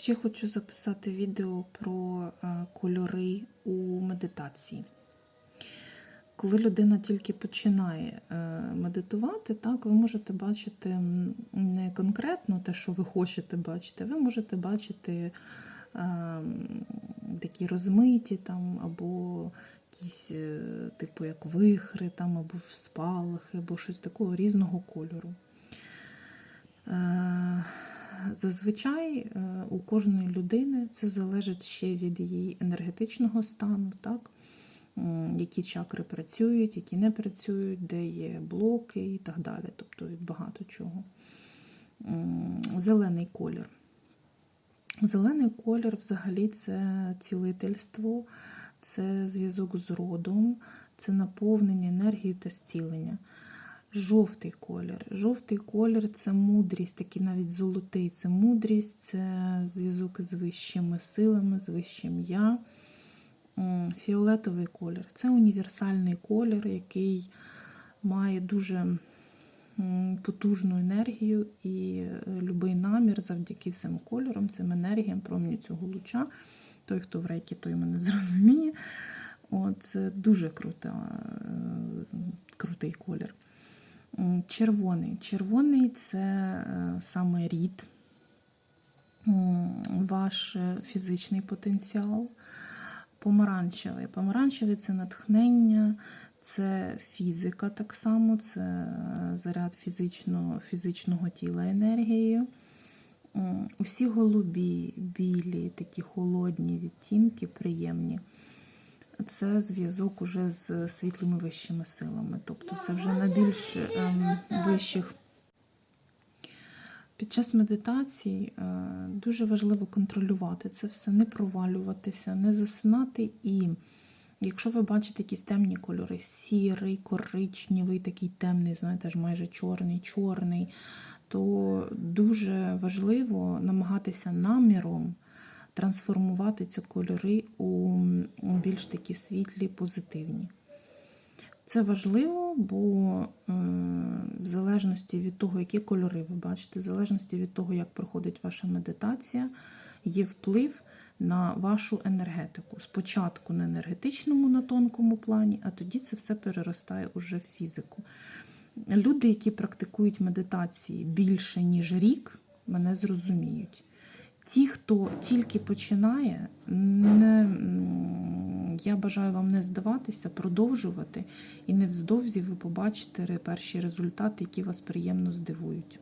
Ще хочу записати відео про е, кольори у медитації. Коли людина тільки починає е, медитувати, так, ви можете бачити не конкретно те, що ви хочете бачити, ви можете бачити е, такі розмиті там, або якісь, типу, як вихри, там, або спалахи, або щось такого різного кольору. Зазвичай е, у кожної людини це залежить ще від її енергетичного стану, так? Які чакри працюють, які не працюють, де є блоки і так далі. Тобто від багато чого. Зелений колір. Зелений колір взагалі це цілительство, це зв'язок з родом, це наповнення енергією та зцілення. Жовтий колір. Жовтий колір це мудрість, такий навіть золотий. Це мудрість, це зв'язок з вищими силами, з вищим я. Фіолетовий колір це універсальний колір, який має дуже потужну енергію, і е, любий намір завдяки цим кольорам, цим енергіям, проміню цього луча. Той, хто в рейкі, той мене зрозуміє. О, це дуже крута, е, крутий колір. Червоний. Червоний це е, саме рід, ваш е, фізичний потенціал. Помаранчевий. Помаранчевий це натхнення, це фізика так само, це е, заряд фізичного, фізичного тіла енергією. Усі голубі, білі, такі холодні відтінки, приємні. Це зв'язок уже з світлими вищими силами. Тобто це вже на більш ем, вищих. Під час медитації е, дуже важливо контролювати це все, не провалюватися, не засинати. І якщо ви бачите якісь темні кольори, сірий, коричневий, такий темний, знаєте, аж майже чорний, чорний, то дуже важливо намагатися наміром трансформувати ці кольори у більш такі світлі, позитивні. Це важливо, бо е, в залежності від того, які кольори ви бачите, в залежності від того, як проходить ваша медитація, є вплив на вашу енергетику. Спочатку на енергетичному, на тонкому плані, а тоді це все переростає уже в фізику. Люди, які практикують медитації більше, ніж рік, мене зрозуміють. Ті, хто тільки починає, не, я бажаю вам не здаватися, продовжувати, і невздовзі ви побачите перші результати, які вас приємно здивують.